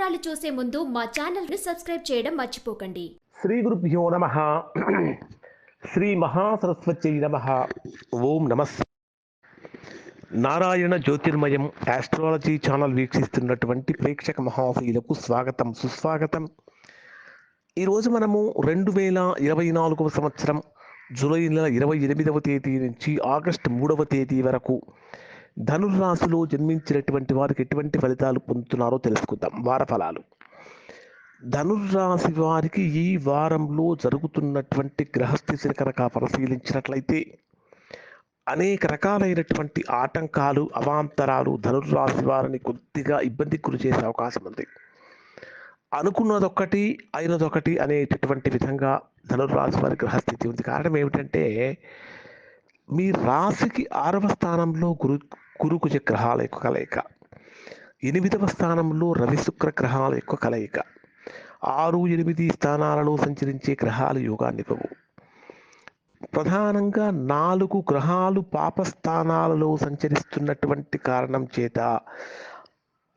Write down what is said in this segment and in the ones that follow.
వివరాలు చూసే ముందు మా ఛానల్ని సబ్స్క్రైబ్ చేయడం మర్చిపోకండి. శ్రీ గురుభ్యో నమ. శ్రీ మహాసరస్వతి నమ. ఓం నమస్ నారాయణ జ్యోతిర్మయం ఆస్ట్రాలజీ ఛానల్ వీక్షిస్తున్నటువంటి ప్రేక్షక మహాశీలకు స్వాగతం సుస్వాగతం. ఈరోజు మనము రెండు వేల ఇరవై నాలుగవ సంవత్సరం జూలై నెల ఇరవై ఎనిమిదవ తేదీ నుంచి ఆగస్టు మూడవ తేదీ వరకు ధనుర్రాశిలో జన్మించినటువంటి వారికి ఎటువంటి ఫలితాలు పొందుతున్నారో తెలుసుకుందాం. వార ఫలాలు ధనుర్రాశి వారికి ఈ వారంలో జరుగుతున్నటువంటి గ్రహస్థితిని కనుక పరిశీలించినట్లయితే అనేక రకాలైనటువంటి ఆటంకాలు అవాంతరాలు ధనుర్రాశి వారిని కొద్దిగా ఇబ్బందికి గురి చేసే అవకాశం ఉంది. అనుకున్నదొక్కటి అయినదొకటి అనేటటువంటి విధంగా ధనుర్రాశి వారి గ్రహస్థితి ఉంది. కారణం ఏమిటంటే మీ రాశికి ఆరవ స్థానంలో గురు గురుకుజ గ్రహాల యొక్క కలయిక. ఎనిమిదవ స్థానంలో రవి శుక్ర గ్రహాల యొక్క కలయిక. ఆరు ఎనిమిది స్థానాలలో సంచరించే గ్రహాలు యోగాన్నివ్వవు ప్రధానంగా నాలుగు గ్రహాలు పాపస్థానాలలో సంచరిస్తున్నటువంటి కారణం చేత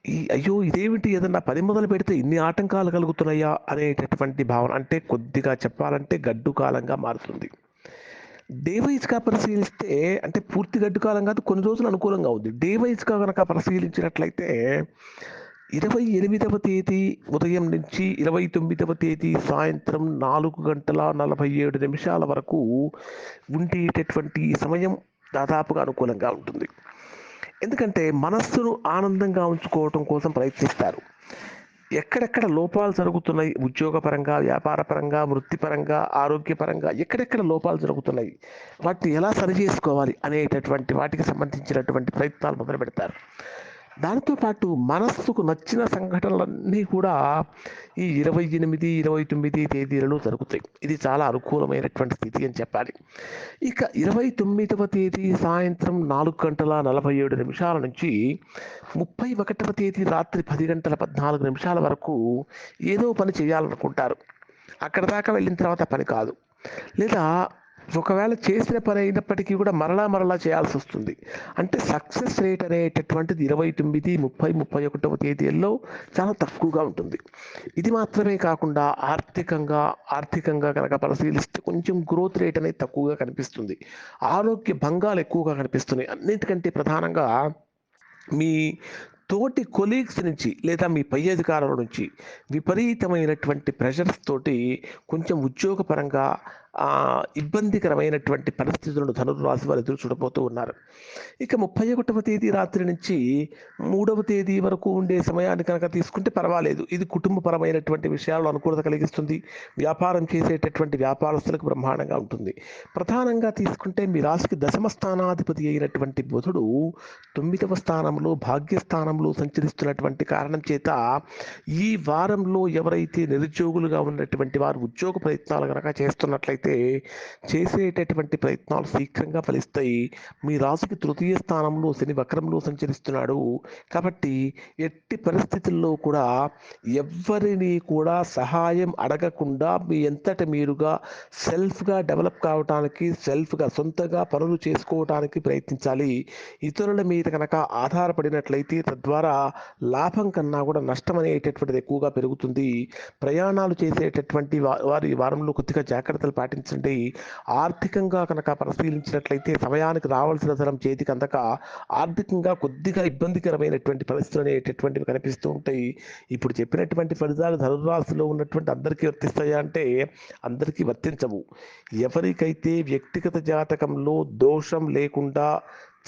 ఈ అయ్యో ఇదేమిటి? ఏదన్నా పని మొదలు పెడితే ఇన్ని ఆటంకాలు కలుగుతున్నాయా? అనేటటువంటి భావన అంటే కొద్దిగా చెప్పాలంటే గడ్డు కాలంగా మారుతుంది. డే వైజ్గా పరిశీలిస్తే అంటే పూర్తి గడ్డుకాలం కాదు కొన్ని రోజులు అనుకూలంగా ఉంది. డే వైజ్గా కనుక పరిశీలించినట్లయితే ఇరవై ఎనిమిదవ తేదీ ఉదయం నుంచి ఇరవై తొమ్మిదవ తేదీ సాయంత్రం నాలుగు గంటల నలభై ఏడు నిమిషాల వరకు ఉండేటటువంటి సమయం దాదాపుగా అనుకూలంగా ఉంటుంది. ఎందుకంటే మనస్సును ఆనందంగా ఉంచుకోవటం కోసం ప్రయత్నిస్తారు. ఎక్కడెక్కడ లోపాలు జరుగుతున్నాయి? ఉద్యోగపరంగా వ్యాపారపరంగా వృత్తిపరంగా ఆరోగ్యపరంగా ఎక్కడెక్కడ లోపాలు జరుగుతున్నాయి? వాటిని ఎలా సరిచేసుకోవాలి అనేటటువంటి వాటికి సంబంధించినటువంటి ప్రయత్నాలు మొదలు పెడతారు దానితో పాటు మనస్సుకు నచ్చిన సంఘటనలన్నీ కూడా ఈ ఇరవై ఎనిమిది ఇరవై తొమ్మిది తేదీలలో జరుగుతాయి. ఇది చాలా అనుకూలమైనటువంటి స్థితి అని చెప్పాలి. ఇక ఇరవై తొమ్మిదవ తేదీ సాయంత్రం నాలుగు గంటల నలభై ఏడు నిమిషాల నుంచి ముప్పై ఒకటవ తేదీ రాత్రి పది గంటల పద్నాలుగు నిమిషాల వరకు ఏదో పని చేయాలనుకుంటారు. అక్కడ దాకా వెళ్ళిన తర్వాత పని కాదు. లేదా ఒకవేళ చేసిన పని అయినప్పటికీ కూడా మరలా మరలా చేయాల్సి వస్తుంది. అంటే సక్సెస్ రేట్ అనేటటువంటిది ఇరవై తొమ్మిది ముప్పై ముప్పై ఒకటవ తేదీల్లో చాలా తక్కువగా ఉంటుంది. ఇది మాత్రమే కాకుండా ఆర్థికంగా ఆర్థికంగా కనుక పరిశీలిస్తే కొంచెం గ్రోత్ రేట్ అనేది తక్కువగా కనిపిస్తుంది. ఆరోగ్య భంగాలు ఎక్కువగా కనిపిస్తున్నాయి. అన్నిటికంటే ప్రధానంగా మీ తోటి కొలీగ్స్ నుంచి లేదా మీ పై అధికారుల నుంచి విపరీతమైనటువంటి ప్రెషర్స్ తోటి కొంచెం ఉద్యోగపరంగా ఇబ్బందికరమైనటువంటి పరిస్థితులను ధనుర్రాశి వారు ఎదురు చూడబోతూ ఉన్నారు. ఇక ముప్పై ఒకటవ తేదీ రాత్రి నుంచి మూడవ తేదీ వరకు ఉండే సమయాన్ని కనుక తీసుకుంటే పర్వాలేదు. ఇది కుటుంబపరమైనటువంటి విషయాల్లో అనుకూలత కలిగిస్తుంది. వ్యాపారం చేసేటటువంటి వ్యాపారస్తులకు బ్రహ్మాండంగా ఉంటుంది. ప్రధానంగా తీసుకుంటే మీ రాశికి దశమ స్థానాధిపతి అయినటువంటి బుధుడు తొమ్మిదవ స్థానంలో భాగ్యస్థానంలో సంచరిస్తున్నటువంటి కారణం చేత ఈ వారంలో ఎవరైతే నిరుద్యోగులుగా ఉన్నటువంటి వారు ఉద్యోగ ప్రయత్నాలు కనుక చేస్తున్నట్లయితే చేసేటటువంటి ప్రయత్నాలు శీఘ్రంగా ఫలిస్తాయి. మీ రాశికి తృతీయ స్థానంలో శని వక్రంలో సంచరిస్తున్నాడు కాబట్టి ఎట్టి పరిస్థితుల్లో కూడా ఎవ్వరిని కూడా సహాయం అడగకుండా మీ ఎంతట మీరుగా సెల్ఫ్గా డెవలప్ కావటానికి సెల్ఫ్గా సొంతగా పనులు చేసుకోవటానికి ప్రయత్నించాలి. ఇతరుల మీద కనుక ఆధారపడినట్లయితే తద్వారా లాభం కన్నా కూడా నష్టం అనేటటువంటిది ఎక్కువగా పెరుగుతుంది. ప్రయాణాలు చేసేటటువంటి వారి వారంలో కొద్దిగా జాగ్రత్తలు పాటించండి ఆర్థికంగా కనుక పరిశీలించినట్లయితే సమయానికి రావాల్సిన ధనం చేతికి అందక ఆర్థికంగా కొద్దిగా ఇబ్బందికరమైనటువంటి పరిస్థితులు అనేటటువంటివి కనిపిస్తూ ఉంటాయి. ఇప్పుడు చెప్పినటువంటి ఫలితాలు ధనురాశిలో ఉన్నటువంటి అందరికీ వర్తిస్తాయా అంటే అందరికీ వర్తించవు. ఎవరికైతే వ్యక్తిగత జాతకంలో దోషం లేకుండా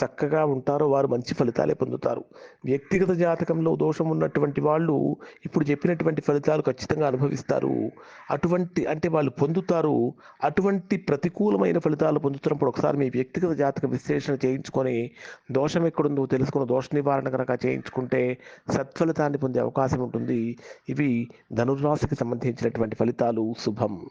చక్కగా ఉంటారో వారు మంచి ఫలితాలే పొందుతారు. వ్యక్తిగత జాతకంలో దోషం ఉన్నటువంటి వాళ్ళు ఇప్పుడు చెప్పినటువంటి ఫలితాలు ఖచ్చితంగా అనుభవిస్తారు. అటువంటి అంటే వాళ్ళు పొందుతారు. అటువంటి ప్రతికూలమైన ఫలితాలు పొందుతున్నప్పుడు ఒకసారి మీ వ్యక్తిగత జాతక విశ్లేషణ చేయించుకొని దోషం ఎక్కడుందో తెలుసుకుని దోష నివారణ కనుక చేయించుకుంటే సత్ఫలితాన్ని పొందే అవకాశం ఉంటుంది. ఇవి ధనుర్రాశికి సంబంధించినటువంటి ఫలితాలు. శుభం.